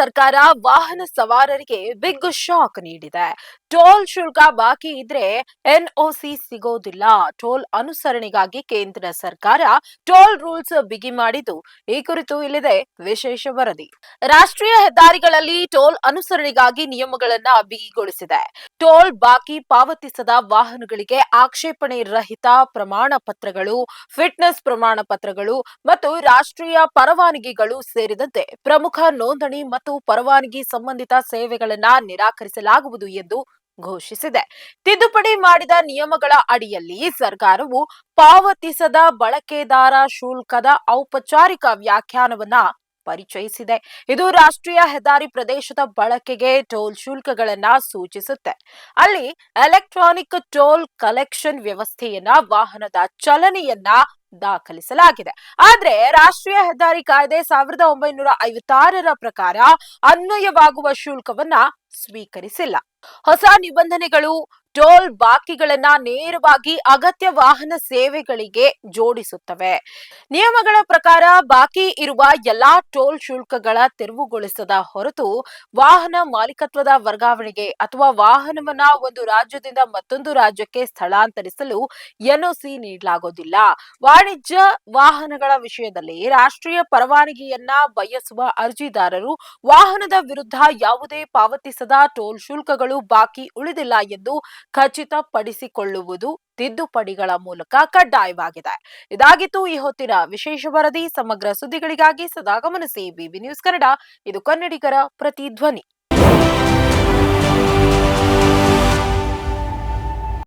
ಸರ್ಕಾರ ವಾಹನ ಸವಾರರಿಗೆ ಬಿಗ್ ಶಾಕ್ ನೀಡಿದೆ. ಟೋಲ್ ಶುಲ್ಕ ಬಾಕಿ ಇದ್ರೆ ಎನ್ಒಸಿ ಸಿಗೋದಿಲ್ಲ. ಟೋಲ್ ಅನುಸರಣೆಗಾಗಿ ಕೇಂದ್ರ ಸರ್ಕಾರ ಟೋಲ್ ರೂಲ್ಸ್ ಬಿಗಿ ಮಾಡಿದ್ದು. ಈ ಕುರಿತು ಇಲ್ಲಿದೆ ವಿಶೇಷ ವರದಿ. ರಾಷ್ಟ್ರೀಯ ಹೆದ್ದಾರಿಗಳಲ್ಲಿ ಟೋಲ್ ಅನುಸರಣೆಗಾಗಿ ನಿಯಮಗಳನ್ನ ಬಿಗಿಗೊಳಿಸಿದೆ. ಟೋಲ್ ಬಾಕಿ ಪಾವತಿಸದ ವಾಹನಗಳಿಗೆ ಆಕ್ಷೇಪಣೆ ರಹಿತ ಪ್ರಮಾಣ ಪತ್ರಗಳು, ಫಿಟ್ನೆಸ್ ಪ್ರಮಾಣ ಪತ್ರಗಳು ಮತ್ತು ರಾಷ್ಟ್ರೀಯ ಪರವಾನಗಿಗಳು ಸೇರಿದಂತೆ ಪ್ರಮುಖ ನೋಂದಣಿ ಮತ್ತು ಪರವಾನಗಿ ಸಂಬಂಧಿತ ಸೇವೆಗಳನ್ನ ನಿರಾಕರಿಸಲಾಗುವುದು ಎಂದು ಘೋಷಿಸಿದೆ. ತಿದ್ದುಪಡಿ ಮಾಡಿದ ನಿಯಮಗಳ ಅಡಿಯಲ್ಲಿ ಸರ್ಕಾರವು ಪಾವತಿಸದ ಬಳಕೆದಾರ ಶುಲ್ಕದ ಔಪಚಾರಿಕ ವ್ಯಾಖ್ಯಾನವನ್ನ ಪರಿಚಯಿಸಿದೆ. ಇದು ರಾಷ್ಟ್ರೀಯ ಹೆದ್ದಾರಿ ಪ್ರದೇಶದ ಬಳಕೆಗೆ ಟೋಲ್ ಶುಲ್ಕಗಳನ್ನ ಸೂಚಿಸುತ್ತೆ. ಅಲ್ಲಿ ಎಲೆಕ್ಟ್ರಾನಿಕ್ ಟೋಲ್ ಕಲೆಕ್ಷನ್ ವ್ಯವಸ್ಥೆಯನ್ನ ವಾಹನದ ಚಲನೆಯನ್ನ ದಾಖಲಿಸಲಾಗಿದೆ. ಆದ್ರೆ ರಾಷ್ಟ್ರೀಯ ಹೆದ್ದಾರಿ ಕಾಯ್ದೆ ಸಾವಿರದ ಒಂಬೈನೂರ ಐವತ್ತಾರರ ಪ್ರಕಾರ ಅನ್ವಯವಾಗುವ ಶುಲ್ಕವನ್ನ ಸ್ವೀಕರಿಸಿಲ್ಲ. ಹೊಸ ನಿಬಂಧನೆಗಳು ಟೋಲ್ ಬಾಕಿಗಳನ್ನ ನೇರವಾಗಿ ಅಗತ್ಯ ವಾಹನ ಸೇವೆಗಳಿಗೆ ಜೋಡಿಸುತ್ತವೆ. ನಿಯಮಗಳ ಪ್ರಕಾರ ಬಾಕಿ ಇರುವ ಎಲ್ಲಾ ಟೋಲ್ ಶುಲ್ಕಗಳ ತೆರವುಗೊಳಿಸದ ಹೊರತು ವಾಹನ ಮಾಲೀಕತ್ವದ ವರ್ಗಾವಣೆಗೆ ಅಥವಾ ವಾಹನವನ್ನ ಒಂದು ರಾಜ್ಯದಿಂದ ಮತ್ತೊಂದು ರಾಜ್ಯಕ್ಕೆ ಸ್ಥಳಾಂತರಿಸಲು ಎನ್ಒಸಿ ನೀಡಲಾಗುವುದಿಲ್ಲ. ವಾಣಿಜ್ಯ ವಾಹನಗಳ ವಿಷಯದಲ್ಲಿ ರಾಷ್ಟ್ರೀಯ ಪರವಾನಗಿಯನ್ನ ಬಯಸುವ ಅರ್ಜಿದಾರರು ವಾಹನದ ವಿರುದ್ಧ ಯಾವುದೇ ಪಾವತಿಸದ ಟೋಲ್ ಶುಲ್ಕಗಳು ಬಾಕಿ ಉಳಿದಿಲ್ಲ ಎಂದು ಖಚಿತಪಡಿಸಿಕೊಳ್ಳುವುದು ತಿದ್ದುಪಡಿಗಳ ಮೂಲಕ ಕಡ್ಡಾಯವಾಗಿದೆ. ಇದಾಗಿತ್ತು ಈ ಹೊತ್ತಿನ ವಿಶೇಷ ವರದಿ. ಸಮಗ್ರ ಸುದ್ದಿಗಳಿಗಾಗಿ ಸದಾ ಗಮನಿಸಿ ಬಿಬಿ ನ್ಯೂಸ್ ಕನ್ನಡ. ಇದು ಕನ್ನಡಿಗರ ಪ್ರತಿಧ್ವನಿ.